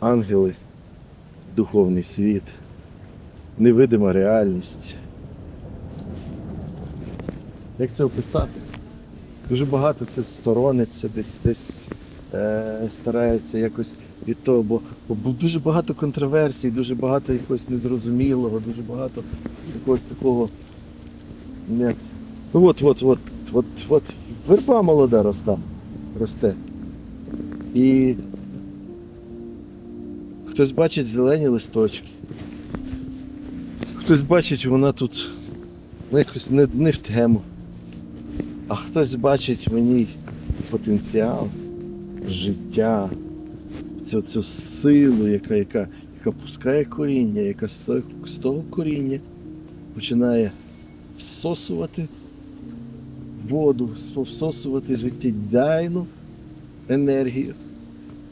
ангели, духовний світ, невидима реальність. Як це описати? Дуже багато це сторониться, десь десь е, старається якось від того, бо, бо дуже багато контроверсій, дуже багато якогось незрозумілого, дуже багато якогось такого. це? Ну от, от, от, от, от, верба молода росте. росте. І хтось бачить зелені листочки. Хтось бачить, вона тут ну, якось не, не в тему. А хтось бачить ній потенціал, життя, цю, цю силу, яка, яка, яка пускає коріння, яка з того, з того коріння починає всосувати воду, всосувати життєдайну енергію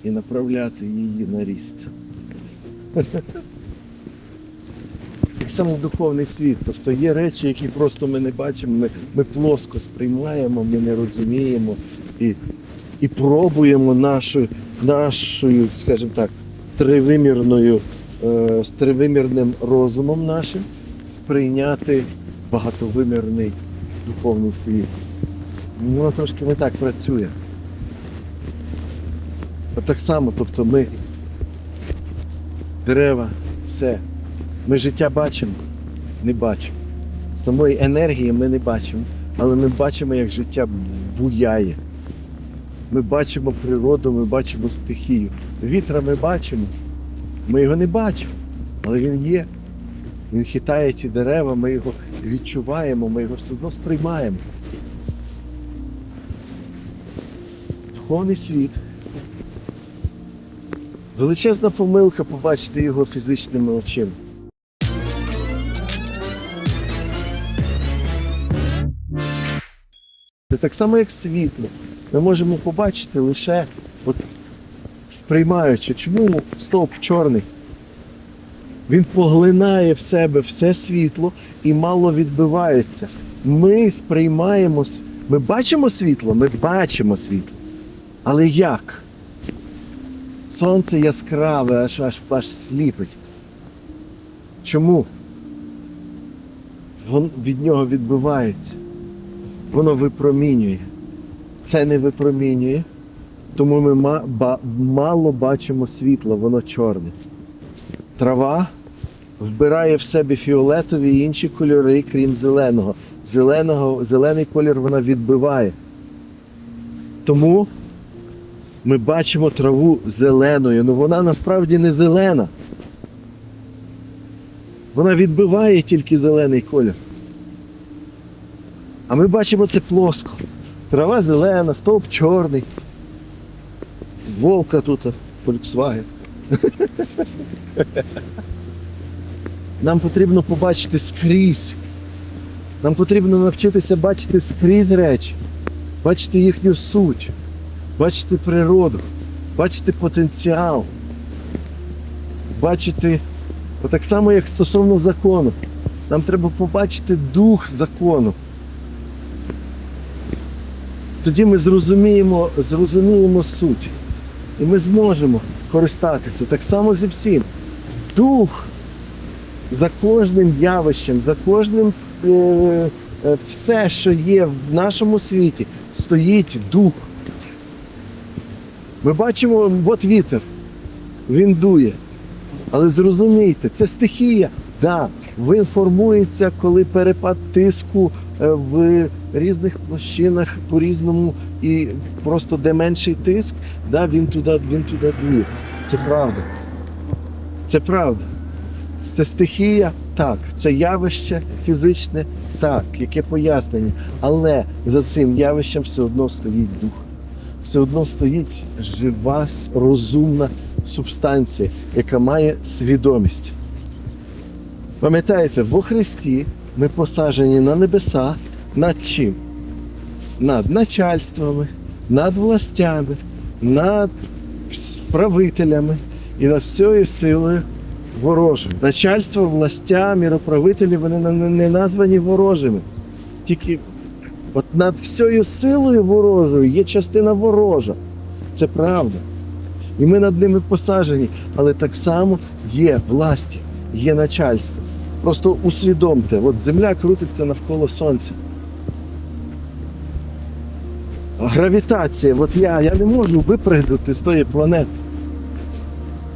і направляти її на ріст. Так само духовний світ. Тобто є речі, які просто ми не бачимо, ми, ми плоско сприймаємо, ми не розуміємо і, і пробуємо нашою, нашою, скажімо так, тривимірною, е, тривимірним розумом нашим сприйняти багатовимірний духовний світ. Воно трошки не так працює. От так само, тобто ми дерева, все. Ми життя бачимо, не бачимо. Самої енергії ми не бачимо, але ми бачимо, як життя буяє. Ми бачимо природу, ми бачимо стихію. Вітра ми бачимо, ми його не бачимо, але він є. Він хитає ті дерева, ми його відчуваємо, ми його все одно сприймаємо. Духовний світ. Величезна помилка побачити його фізичними очима. Це так само, як світло. Ми можемо побачити лише от, сприймаючи, чому стовп чорний. Він поглинає в себе все світло і мало відбивається. Ми сприймаємо, ми бачимо світло, ми бачимо світло. Але як? Сонце яскраве, аж аж, аж сліпить. Чому? Вон від нього відбивається. Воно випромінює. Це не випромінює, тому ми ма- ба- мало бачимо світла, воно чорне. Трава вбирає в себе фіолетові і інші кольори, крім зеленого. Зеленого, зелений колір вона відбиває. Тому ми бачимо траву зеленою, але вона насправді не зелена. Вона відбиває тільки зелений колір. А ми бачимо це плоско. Трава зелена, стовп чорний. Волка тут, Volkswagen. Нам потрібно побачити скрізь. Нам потрібно навчитися бачити скрізь речі, бачити їхню суть, бачити природу, бачити потенціал, бачити так само, як стосовно закону. Нам треба побачити дух закону. Тоді ми зрозуміємо, зрозуміємо суть. І ми зможемо користатися так само зі всім. Дух за кожним явищем, за кожним е, е, все, що є в нашому світі, стоїть дух. Ми бачимо, от вітер, він дує. Але зрозумійте, це стихія. Да, він формується, коли перепад тиску е, в різних площинах по-різному, і просто де менший тиск, да, він туди, він туди дує. Це правда. Це правда. Це стихія, так, це явище фізичне, так, яке пояснення. Але за цим явищем все одно стоїть дух. Все одно стоїть жива, розумна субстанція, яка має свідомість. Пам'ятаєте, во Христі ми посаджені на небеса над чим? Над начальствами, над властями, над правителями і над всією силою ворожим. Начальство, властя, міроправителі, вони не- названі ворожими. Тільки от над всією силою ворожою є частина ворожа. Це правда. І ми над ними посаджені, але так само є власті, є начальство. Просто усвідомте, от земля крутиться навколо сонця. Гравітація, от я, я не можу випригнути з тої планети.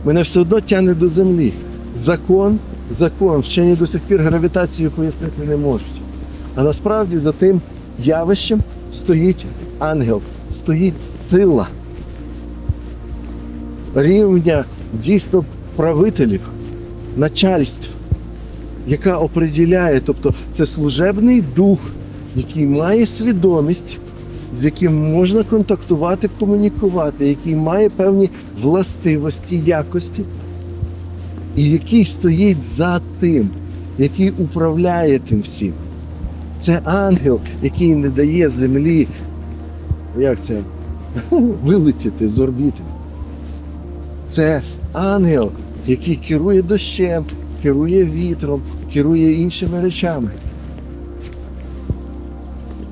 Мене все одно тягне до землі. Закон, закон. Вчені до сих пір гравітацію пояснити не можуть. А насправді за тим явищем стоїть ангел, стоїть сила рівня дійсно правителів, начальств, яка оприділяє, тобто це служебний дух, який має свідомість, з яким можна контактувати, комунікувати, який має певні властивості, якості, і який стоїть за тим, який управляє тим всім. Це ангел, який не дає землі, як це, вилетіти з орбіти. Це ангел, який керує дощем, керує вітром, керує іншими речами.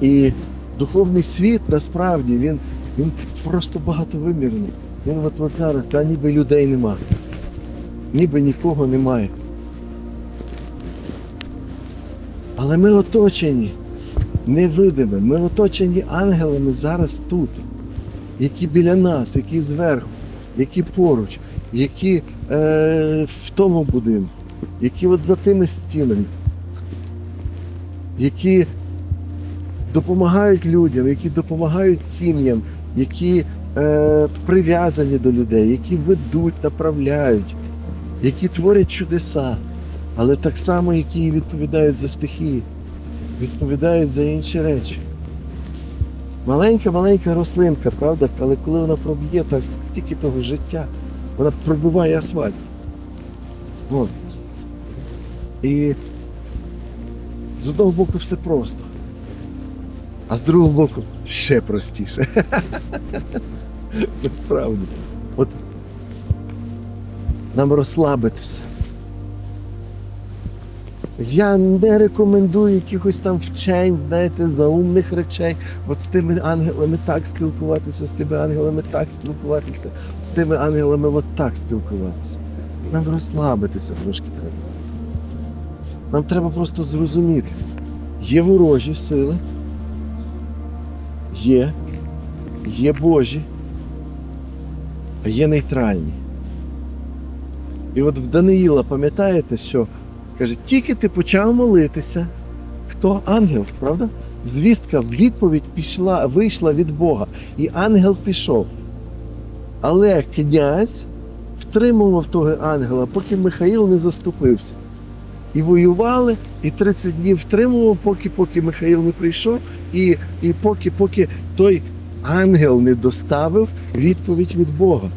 І духовний світ насправді він, він просто багатовимірний. Він от, зараз, та ніби людей нема. Ніби нікого немає. Але ми оточені невидимими, ми оточені ангелами зараз тут, які біля нас, які зверху, які поруч, які е, в тому будинку, які от за тими стінами, які допомагають людям, які допомагають сім'ям, які е, прив'язані до людей, які ведуть, направляють, які творять чудеса, але так само, які відповідають за стихії, відповідають за інші речі. Маленька-маленька рослинка, правда, але коли вона проб'є так стільки того життя, вона пробиває асфальт. От. І з одного боку все просто, а з другого боку ще простіше. От справді. От нам розслабитися. Я не рекомендую якихось там вчень, знаєте, заумних речей. От з тими ангелами так спілкуватися, з тими ангелами так спілкуватися, з тими ангелами от так спілкуватися. Нам розслабитися трошки треба. Нам треба просто зрозуміти. Є ворожі сили, є, є Божі, а є нейтральні. І от в Даниїла, пам'ятаєте, що каже, тільки ти почав молитися, хто ангел, правда? Звістка, відповідь пішла, вийшла від Бога, і ангел пішов. Але князь втримував того ангела, поки Михаїл не заступився. І воювали, і 30 днів втримував, поки, поки Михаїл не прийшов, і, і поки, поки той ангел не доставив відповідь від Бога.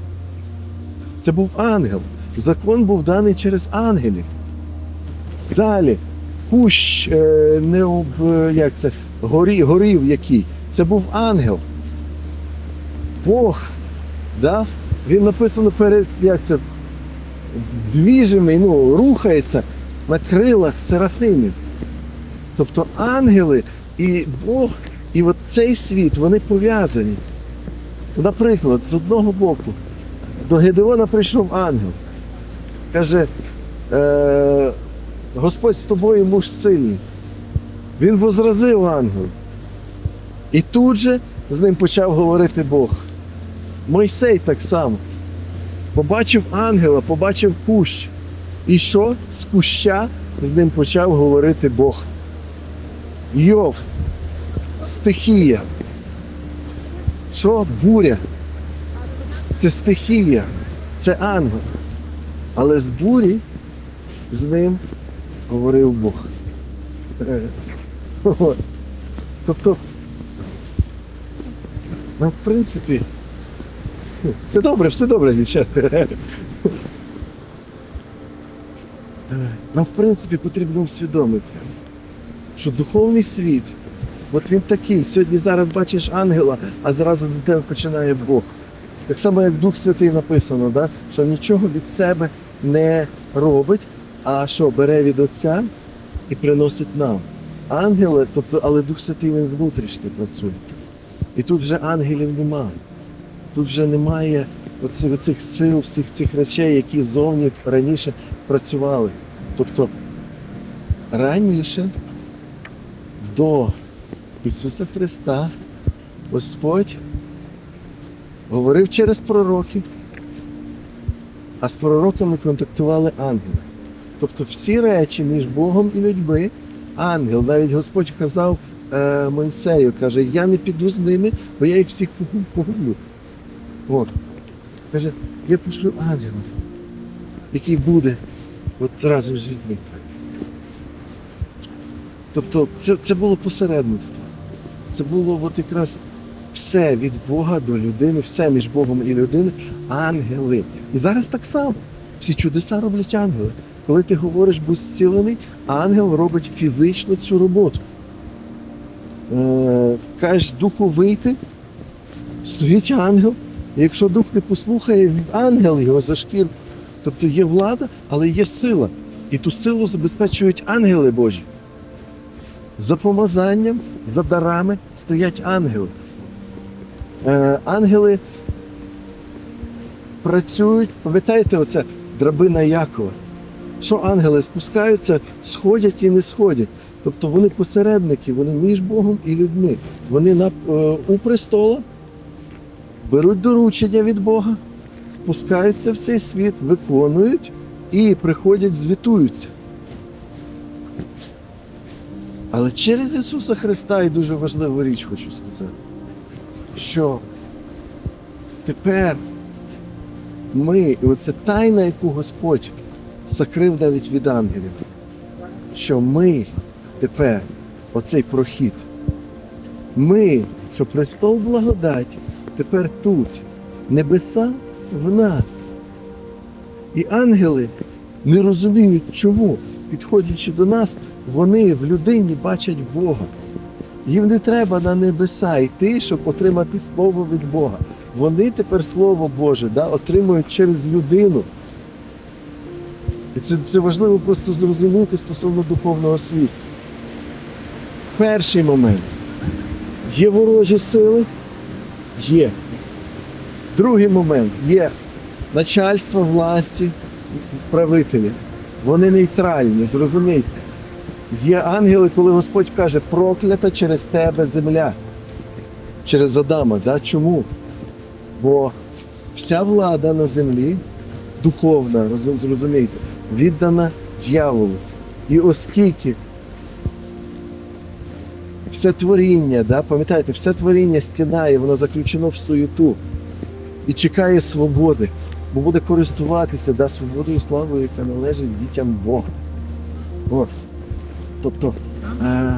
Це був ангел. Закон був даний через ангелів. Далі, кущ е, не об, е, як це, горі, горів який. Це був ангел. Бог. Да? Він написано перед як це, двіжимий, ну, рухається на крилах серафимів. Тобто ангели і Бог, і от цей світ, вони пов'язані. Наприклад, з одного боку, до Гедеона прийшов ангел. Каже, е, Господь з тобою муж сильний. Він возразив ангел. І тут же з ним почав говорити Бог. Мойсей так само. Побачив ангела, побачив кущ. І що? З куща з ним почав говорити Бог. Йов, стихія. Що? Буря. Це стихія, це ангел. Але з бурі з ним говорив Бог. Е. Тобто, ну, в принципі, все добре, все добре, дівчата. Нам, в принципі, потрібно усвідомити, що духовний світ, от він такий, сьогодні зараз бачиш ангела, а зразу до тебе починає Бог. Так само, як Дух Святий написано, да? що нічого від себе не робить, а що бере від Отця і приносить нам. Ангели, тобто, але Дух Святий він внутрішньо працює. І тут вже ангелів нема. Тут вже немає оці- оцих сил, всіх цих речей, які зовні раніше працювали. Тобто раніше до Ісуса Христа Господь говорив через пророків, а з пророками контактували ангели. Тобто всі речі між Богом і людьми, ангел, навіть Господь казав е, Мойсею, каже, я не піду з ними, бо я їх всіх погу- погублю. От. Каже, я пошлю ангела, який буде от разом з людьми. Тобто це, це було посередництво. Це було от якраз все від Бога до людини, все між Богом і людиною, ангели. І зараз так само. Всі чудеса роблять ангели. Коли ти говориш будь зцілений, ангел робить фізично цю роботу. Е, кажеш духу вийти, стоїть ангел. Якщо дух не послухає, ангел його за шкірку. Тобто є влада, але є сила. І ту силу забезпечують ангели Божі. За помазанням, за дарами стоять ангели. Е, ангели працюють, пам'ятаєте, оце драбина Якова. Що ангели спускаються, сходять і не сходять. Тобто вони посередники, вони між Богом і людьми. Вони на, е, у престола беруть доручення від Бога, спускаються в цей світ, виконують і приходять, звітуються. Але через Ісуса Христа і дуже важливу річ хочу сказати, що тепер ми, і оце тайна, яку Господь закрив навіть від ангелів, що ми тепер, оцей прохід, ми, що престол благодаті, тепер тут, небеса в нас. І ангели не розуміють, чому, підходячи до нас, вони в людині бачать Бога. Їм не треба на небеса йти, щоб отримати слово від Бога. Вони тепер Слово Боже да, отримують через людину. І це, це важливо просто зрозуміти стосовно духовного світу. Перший момент. Є ворожі сили? Є. Другий момент є начальство власті, правителі. Вони нейтральні, зрозумійте. Є ангели, коли Господь каже, проклята через тебе земля. Через Адама. Да? Чому? Бо вся влада на землі духовна, розум- зрозумійте, віддана дьяволу. І оскільки все творіння, да, пам'ятаєте, все творіння стінає, воно заключено в суєту і чекає свободи, бо буде користуватися да, свободою і славою, яка належить дітям Бога. От. Тобто е,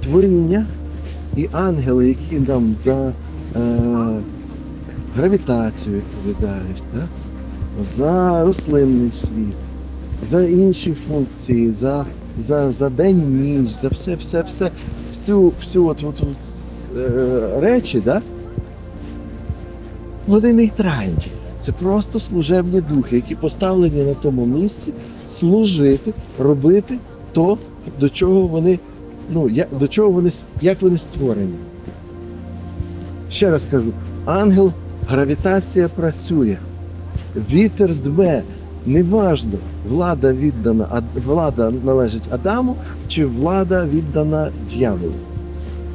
творіння і ангели, які нам за е, гравітацію відповідають, да? За рослинний світ, за інші функції, за, за, за день ніч, за все, все, все, всю, всю от, от, от, е, речі, да? вони нейтральні. Це просто служебні духи, які поставлені на тому місці служити, робити то, до чого вони, ну, як, до чого вони, як вони створені. Ще раз кажу, ангел, гравітація працює, вітер дме, неважно, влада віддана, ад- влада належить Адаму чи влада віддана дьяволу.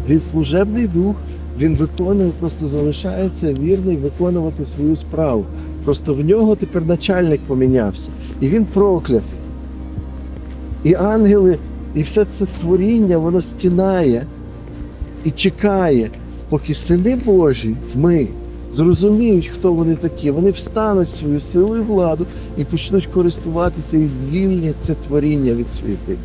Він служебний дух, він виконує, просто залишається вірний виконувати свою справу. Просто в нього тепер начальник помінявся, і він проклятий. І ангели, і все це творіння, воно стінає і чекає, поки сини Божі, ми, зрозуміють, хто вони такі. Вони встануть свою силу і владу і почнуть користуватися і звільнять це творіння від суєти.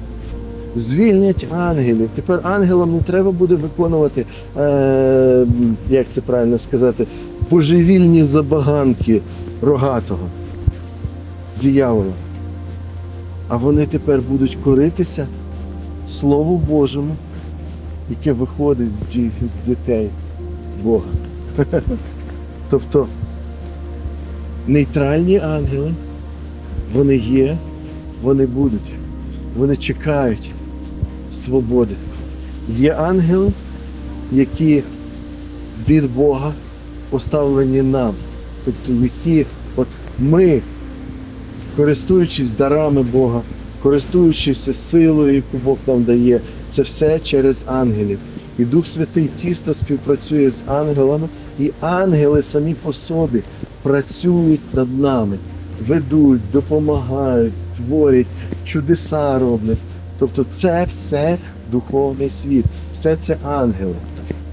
Звільнять ангелів. Тепер ангелам не треба буде виконувати, е, як це правильно сказати, божевільні забаганки рогатого диявола. А вони тепер будуть коритися Слову Божому, яке виходить з дітей Бога. Тобто нейтральні ангели, вони є, вони будуть, вони чекають свободи. Є ангели, які від Бога поставлені нам тобто які от ми, користуючись дарами Бога, користуючись силою, яку Бог нам дає, це все через ангелів. І Дух Святий тісно співпрацює з ангелами, і ангели самі по собі працюють над нами, ведуть, допомагають, творять, чудеса роблять. Тобто це все духовний світ, все це ангели.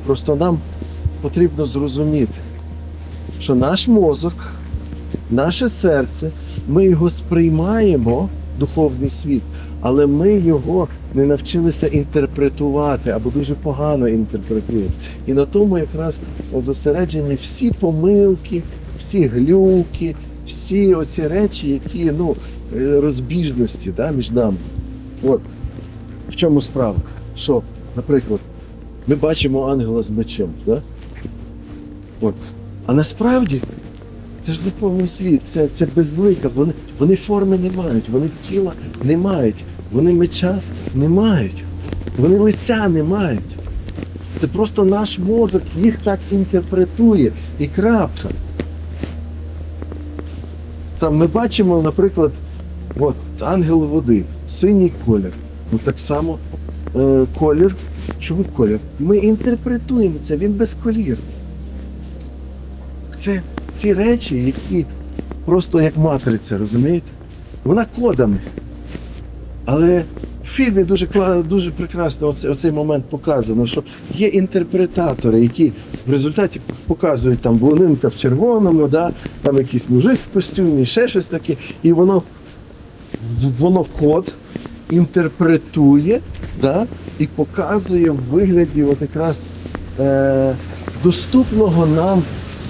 Просто нам потрібно зрозуміти, що наш мозок, наше серце, ми його сприймаємо, духовний світ, але ми його не навчилися інтерпретувати або дуже погано інтерпретуємо. І на тому якраз зосереджені всі помилки, всі глюки, всі оці речі, які ну, е, розбіжності да, між нами. От в чому справа? Що, наприклад, ми бачимо ангела з мечем, да? От. а насправді це ж духовний світ, це, це безлика, вони, вони форми не мають, вони тіла не мають, вони меча не мають, вони лиця не мають. Це просто наш мозок їх так інтерпретує і крапка. Там ми бачимо, наприклад, от, ангел води, синій колір. Ну так само е, колір. Чому колір? Ми інтерпретуємо це, він безколірний. Це ці речі, які просто як матриця, розумієте? Вона кодами. Але в фільмі дуже дуже прекрасно оце- оцей момент показано, що є інтерпретатори, які в результаті показують там блондинка в червоному, да, там якийсь мужик в костюмі, ще щось таке, і воно, воно код інтерпретує да, і показує в вигляді от якраз е, доступного нам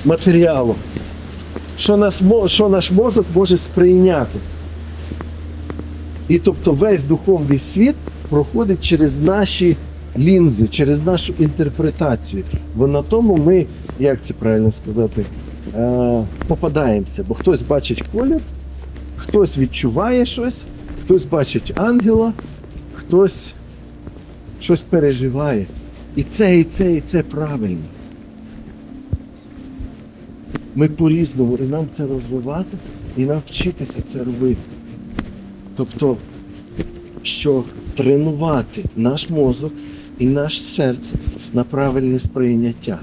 матеріалу, що, нас, що наш мозок може сприйняти. І тобто весь духовний світ проходить через наші лінзи, через нашу інтерпретацію. Бо на тому ми, як це правильно сказати, е, попадаємося. Бо хтось бачить колір, хтось відчуває щось, хтось бачить ангела, хтось щось переживає. І це, і це, і це правильно. Ми по-різному, і нам це розвивати, і нам вчитися це робити. Тобто, що тренувати наш мозок і наше серце на правильне сприйняття.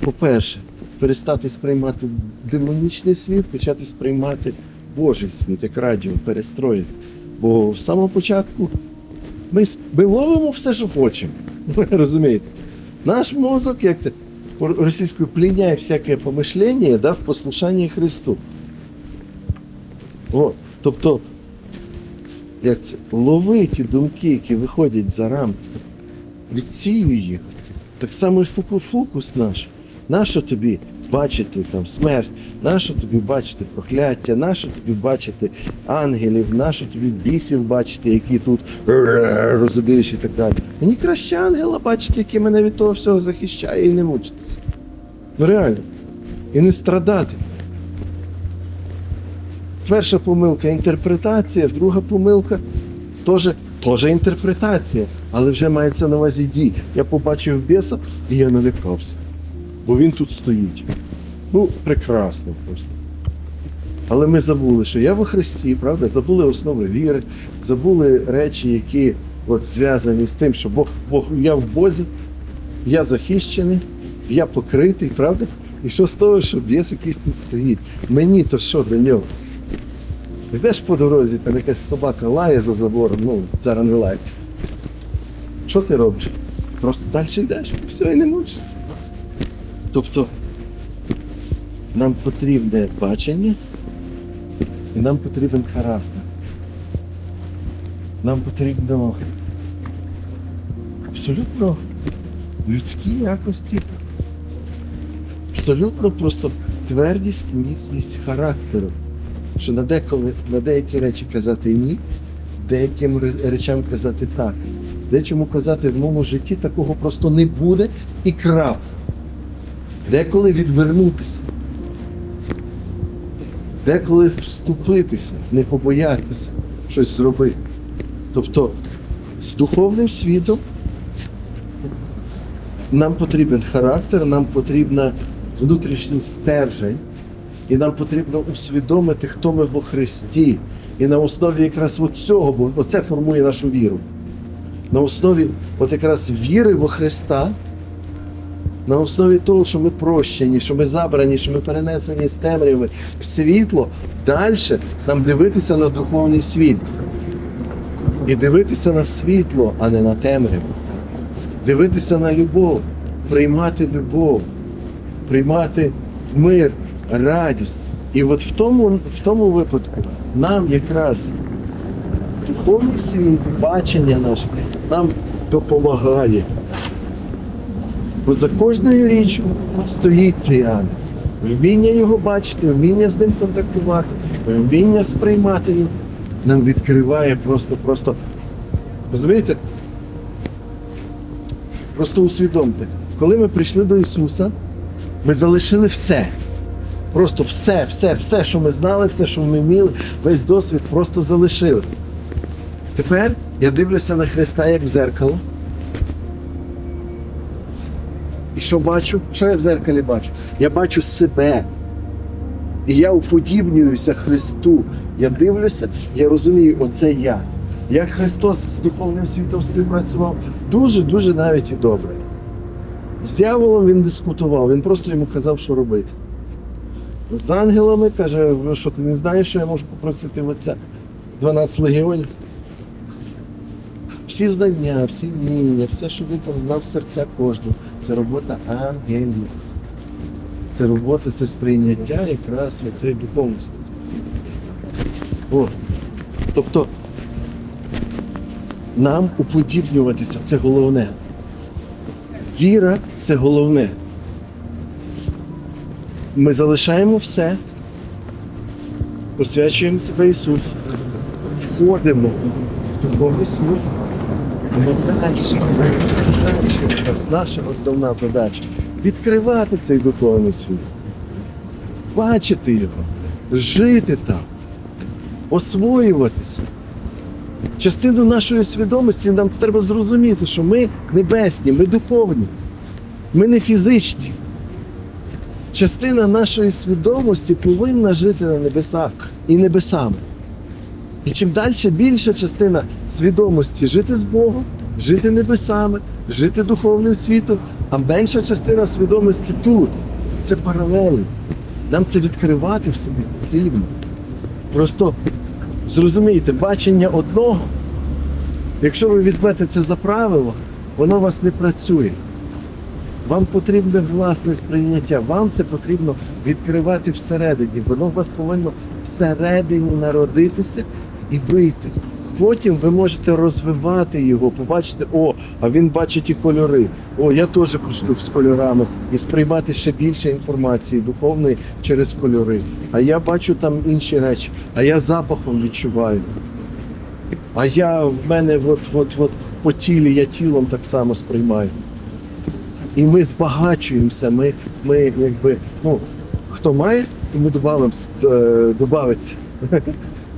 По-перше, перестати сприймати демонічний світ, почати сприймати Божий світ, як радіо, перестроїти. Бо в самому початку ми, ми ловимо все, що хочемо. Розумієте? Наш мозок, як це російською пліняє всяке помишлення да, в послушанні Христу. От. Тобто, як це, лови ті думки, які виходять за рамки, відсіюй їх. Так само і фоку- фокус наш. Нащо тобі бачити там смерть, нащо тобі бачити прокляття, нащо тобі бачити ангелів, нащо тобі бісів бачити, які тут розумієш і так далі. Мені краще ангела бачити, який мене від того всього захищає і не мучитися. Ну реально. І не страдати. Перша помилка інтерпретація, друга помилка теж, теж інтерпретація, але вже мається на увазі дій. Я побачив біса і я налякався. Бо він тут стоїть. Ну, прекрасно просто. Але ми забули, що я во Христі, правда? Забули основи віри, забули речі, які от зв'язані з тим, що Бог, Бог, я в Бозі, я захищений, я покритий, правда? І що з того, що біс якийсь тут стоїть? Мені то що до нього? Йдеш по дорозі, там якась собака лає за забором, ну, зараз не лає. Що ти робиш? Просто далі йдеш, все, і не мучишся. Тобто нам потрібне бачення і нам потрібен характер. Нам потрібно абсолютно людські якості. Абсолютно просто твердість, міцність характеру. Що на деколи на деякі речі казати ні, деяким речам казати так. Дечому казати в моєму житті такого просто не буде і крап. Деколи відвернутися. Деколи вступитися, не побоятися щось зробити. Тобто з духовним світом нам потрібен характер, нам потрібна внутрішній стержень, І нам потрібно усвідомити, хто ми во Христі. І на основі якраз цього, бо оце формує нашу віру. На основі от якраз віри во Христа, на основі того, що ми прощені, що ми забрані, що ми перенесені з темряви в світло, далі нам дивитися на духовний світ. І дивитися на світло, а не на темряву. Дивитися на любов, приймати любов, приймати мир, радість. І от в тому, в тому випадку нам якраз духовний світ, бачення наше нам допомагає. Бо за кожною річчю стоїть цей ангел. Вміння його бачити, вміння з ним контактувати, вміння сприймати його нам відкриває просто, просто. Розумієте? Просто усвідомте, коли ми прийшли до Ісуса, ми залишили все. Просто все, все, все, що ми знали, все, що ми вміли, весь досвід просто залишили. Тепер я дивлюся на Христа як в зеркало. І що бачу? Що я в зеркалі бачу? Я бачу себе. І я уподібнююся Христу. Я дивлюся, я розумію, оце я. Як Христос з духовним світом співпрацював, дуже-дуже навіть і добре. З дьяволом він дискутував, він просто йому казав, що робити. З ангелами каже, що ти не знаєш, що я можу попросити в отця 12 легіонів. Всі знання, всі вміння, все, що він там знав серця кожного, це робота ангелів. Це робота, це сприйняття якраз цієї духовності. О. Тобто нам уподібнюватися це головне. Віра це головне. Ми залишаємо все, посвячуємо себе Ісусу, входимо в духовний світ. Наша основна задача відкривати цей духовний світ, бачити його, жити там, освоюватися. Частину нашої свідомості нам треба зрозуміти, що ми небесні, ми духовні, ми не фізичні. Частина нашої свідомості повинна жити на небесах і небесами. І чим далі більша частина свідомості жити з Богом, жити небесами, жити духовним світом, а менша частина свідомості тут. Це паралельно. Нам це відкривати в собі потрібно. Просто зрозумійте, бачення одного, якщо ви візьмете це за правило, воно у вас не працює. Вам потрібне власне сприйняття, вам це потрібно відкривати всередині. Воно у вас повинно всередині народитися і вийти. Потім ви можете розвивати його, побачити, о, а він бачить і кольори. О, я теж прийшов з кольорами і сприймати ще більше інформації духовної через кольори. А я бачу там інші речі, а я запахом відчуваю. А я в мене от, от, от по тілі, я тілом так само сприймаю. І ми збагачуємося, ми, ми якби, ну, хто має, тому добавимось, е,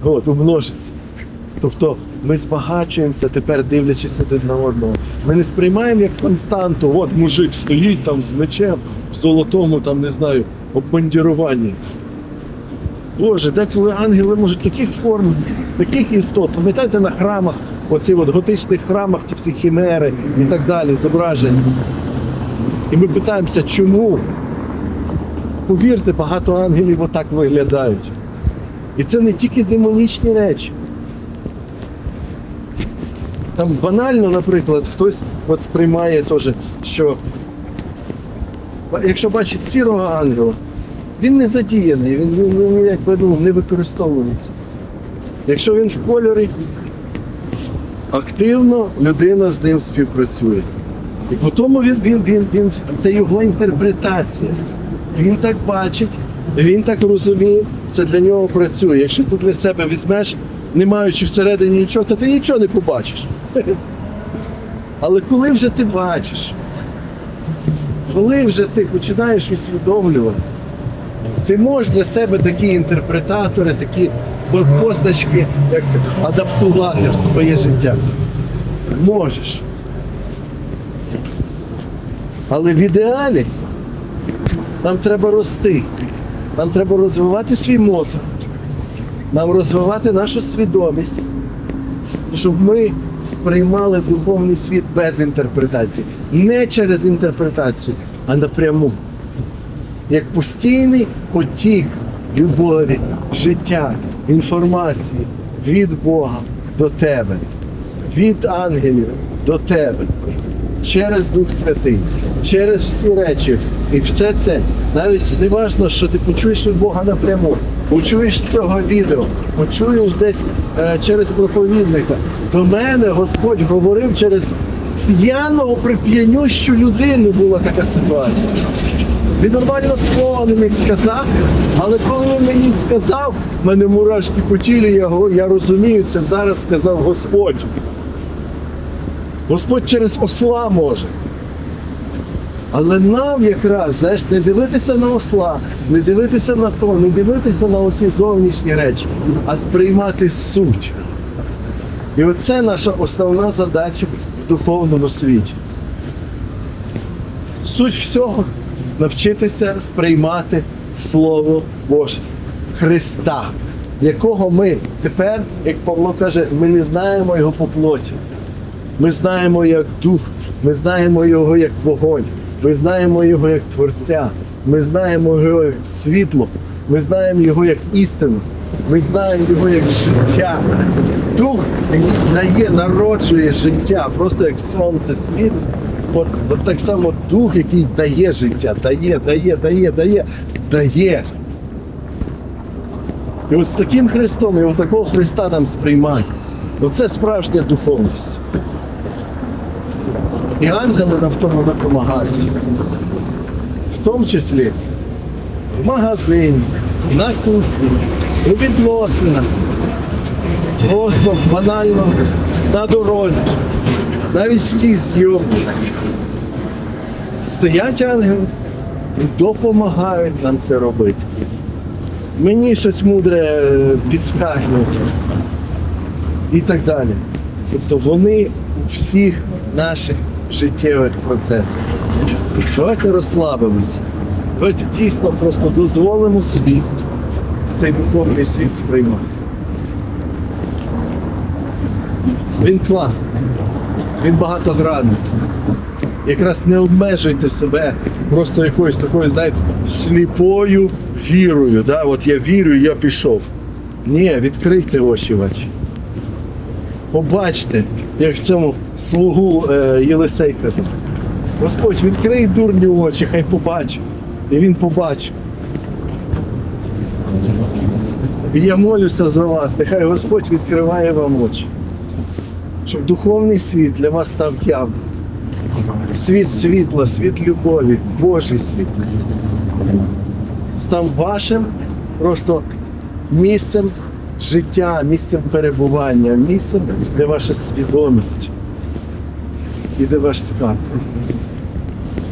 умножиться. Тобто ми збагачуємося тепер, дивлячись один на одного. Ми не сприймаємо як константу, от мужик стоїть там з мечем в золотому, там не знаю, обмундіруванні. Боже, деколи ангели можуть таких форм, таких істот. Пам'ятаєте на храмах, оці от готичних храмах, ті всі хімери і так далі, зображення. І ми питаємося, чому? Повірте, багато ангелів отак виглядають. І це не тільки демонічні речі. Там банально, наприклад, хтось от сприймає теж, що якщо бачить сірого ангела, він не задіяний, він, він, якби ну, не використовується. Якщо він в кольорі, активно людина з ним співпрацює. І по тому він, він, він, він, це його інтерпретація. Він так бачить, він так розуміє, це для нього працює. Якщо ти для себе візьмеш, не маючи всередині нічого, то ти нічого не побачиш. Але коли вже ти бачиш, коли вже ти починаєш усвідомлювати, ти можеш для себе такі інтерпретатори, такі позначки, як це, адаптувати в своє життя. Можеш. Але в ідеалі нам треба рости. Нам треба розвивати свій мозок, нам розвивати нашу свідомість, щоб ми сприймали духовний світ без інтерпретації. Не через інтерпретацію, а напряму. Як постійний потік любові, життя, інформації від Бога до тебе, від ангелів до тебе, через Дух Святий, через всі речі. І все це навіть не важливо, що ти почуєш від Бога напряму, почуєш цього відео, почуєш десь е, через проповідника. До мене Господь говорив через п'яного прип'янющу людину була така ситуація. Він нормально слова не міг сказати, але коли він мені сказав, в мене мурашки по тілі, я, я розумію, це зараз сказав Господь. Господь через осла може. Але нам якраз, знаєш, не дивитися на осла, не дивитися на то, не дивитися на оці зовнішні речі, а сприймати суть. І оце наша основна задача в духовному світі. Суть всього навчитися сприймати Слово Боже, Христа, якого ми тепер, як Павло каже, ми не знаємо його по плоті. Ми знаємо як дух, ми знаємо його як вогонь, ми знаємо його як Творця, ми знаємо його як світло, ми знаємо його як істину, ми знаємо його як життя. Дух, дає, народжує життя, просто як сонце світ. От, от так само дух, який дає життя, дає, дає, дає, дає, дає. І от з таким Христом, і от такого Христа нам сприймають. Оце справжня духовність. І ангели нам в тому допомагають. В тому числі в магазині, на кухні, у відносинах, просто банально на дорозі, навіть в цій зйомці. Стоять ангели і допомагають нам це робити. Мені щось мудре е, підскажуть і так далі. Тобто вони у всіх наших життєвих процесах. Давайте розслабимося. Давайте дійсно просто дозволимо собі цей духовний світ сприймати. Він класний, він багатогранний. Якраз не обмежуйте себе просто якоюсь такою, знаєте, сліпою вірою. Да? От я вірю, я пішов. Ні, відкрийте очі ваші. Побачте, як цьому слугу е, Єлисей казав. Господь, відкрий дурню очі, хай побачить. І він побачив. І я молюся за вас, нехай Господь відкриває вам очі. Щоб духовний світ для вас став явним. Світ світла, світ любові, Божий світ. Став вашим просто місцем життя, місцем перебування, місцем, де ваша свідомість і де ваш скарб.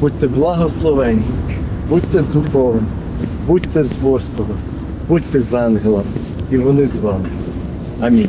Будьте благословені, будьте духовні, будьте з Господом, будьте з ангелом, і вони з вами. Амінь.